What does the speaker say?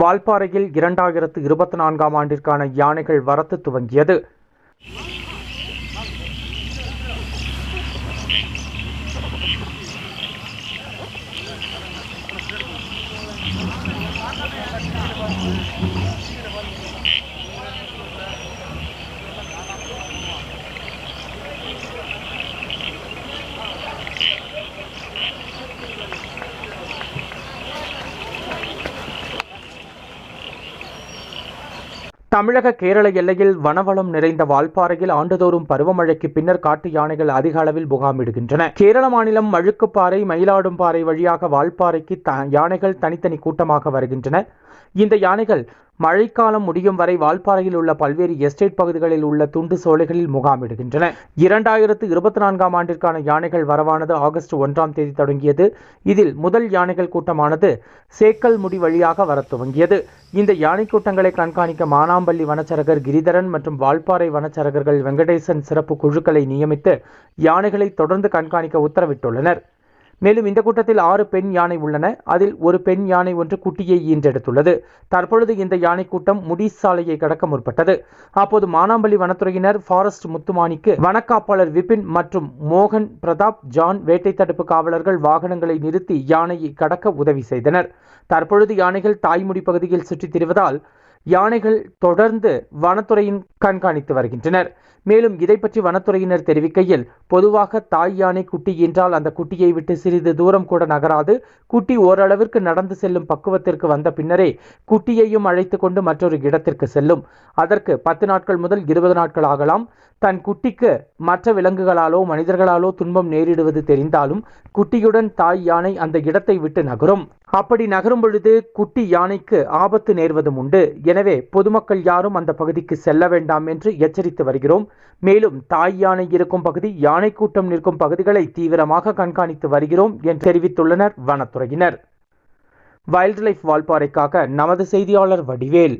வால்பாறையில் இரண்டாயிரத்து இருபத்தி நான்காம் ஆண்டிற்கான யானைகள் வரத்து துவங்கியது. தமிழக கேரள எல்லையில் வனவளம் நிறைந்த வால்பாறையில் ஆண்டுதோறும் பருவமழைக்கு பின்னர் காட்டு யானைகள் அதிக அளவில் முகாமிடுகின்றன. கேரள மாநிலம் மழுக்குப்பாறை மயிலாடும்பாறை வழியாக வால்பாறைக்கு த- யானைகள் தனித்தனி கூட்டமாக வருகின்றன. இந்த யானைகள் மழைக்காலம் முடியும் வரை வால்பாறையில் உள்ள பல்வேறு எஸ்டேட் பகுதிகளில் உள்ள துண்டு சோலைகளில் முகாமிடுகின்றன இரண்டாயிரத்து இருபத்தி நான்காம் ஆண்டிற்கான யானைகள் வரவானது ஆகஸ்ட் ஒன்றாம் தேதி தொடங்கியது. இதில் முதல் யானைகள் கூட்டமானது சேக்கல் முடி வழியாக வர துவங்கியது. இந்த யானை கூட்டங்களை கண்காணிக்க மானாம்பள்ளி வனச்சரகர் கிரிதரன் மற்றும் வால்பாறை வனச்சரகர்கள் வெங்கடேசன் சிறப்பு குழுக்களை நியமித்து யானைகளை தொடர்ந்து கண்காணிக்க உத்தரவிட்டுள்ளனர். மேலும் இந்த கூட்டத்தில் ஆறு பெண் யானை உள்ளன. அதில் ஒரு பெண் யானை ஒன்று குட்டியை ஈன்றெடுத்துள்ளது. தற்பொழுது இந்த யானை கூட்டம் முடிசாலையை கடக்க முற்பட்டது. அப்போது மானாம்பள்ளி வனத்துறையினர் ஃபாரஸ்ட் முத்துமானிக்கு வனக்காப்பாளர் விபின் மற்றும் மோகன் பிரதாப் ஜான் வேட்டை தடுப்பு காவலர்கள் வாகனங்களை நிறுத்தி யானையை கடக்க உதவி செய்தனர். தற்பொழுது யானைகள் தாய்முடி பகுதியில் சுற்றித் திரிவதால் யானைகள் தொடர்ந்து வனத்துறையின் கண்காணித்து வருகின்றனர். மேலும் இதை பற்றி வனத்துறையினர் தெரிவிக்கையில் பொதுவாக தாய் யானை குட்டி என்றால் அந்த குட்டியை விட்டு சிறிது தூரம் கூட நகராது. குட்டி ஓரளவிற்கு நடந்து செல்லும் பக்குவத்திற்கு வந்த பின்னரே குட்டியையும் அழைத்து கொண்டு மற்றொரு இடத்திற்கு செல்லும். அதற்கு பத்து நாட்கள் முதல் இருபது நாட்கள் ஆகலாம். தன் குட்டிக்கு மற்ற விலங்குகளாலோ மனிதர்களாலோ துன்பம் நேரிடுவது தெரிந்தாலும் குட்டியுடன் தாய் யானை அந்த இடத்தை விட்டு நகரும். அப்படி நகரும் பொழுது குட்டி யானைக்கு ஆபத்து நேர்வதும் உண்டு. எனவே பொதுமக்கள் யாரும் அந்த பகுதிக்கு செல்ல வேண்டாம் என்று எச்சரித்து வருகிறோம். மேலும் தாய் யானை இருக்கும் பகுதி யானை கூட்டம் நிற்கும் பகுதிகளை தீவிரமாக கண்காணித்து வருகிறோம் என்று தெரிவித்துள்ளனர் வனத்துறையினர். வைல்ட் லைஃப் வால்பாறைக்காக நமது செய்தியாளர் வடிவேல்.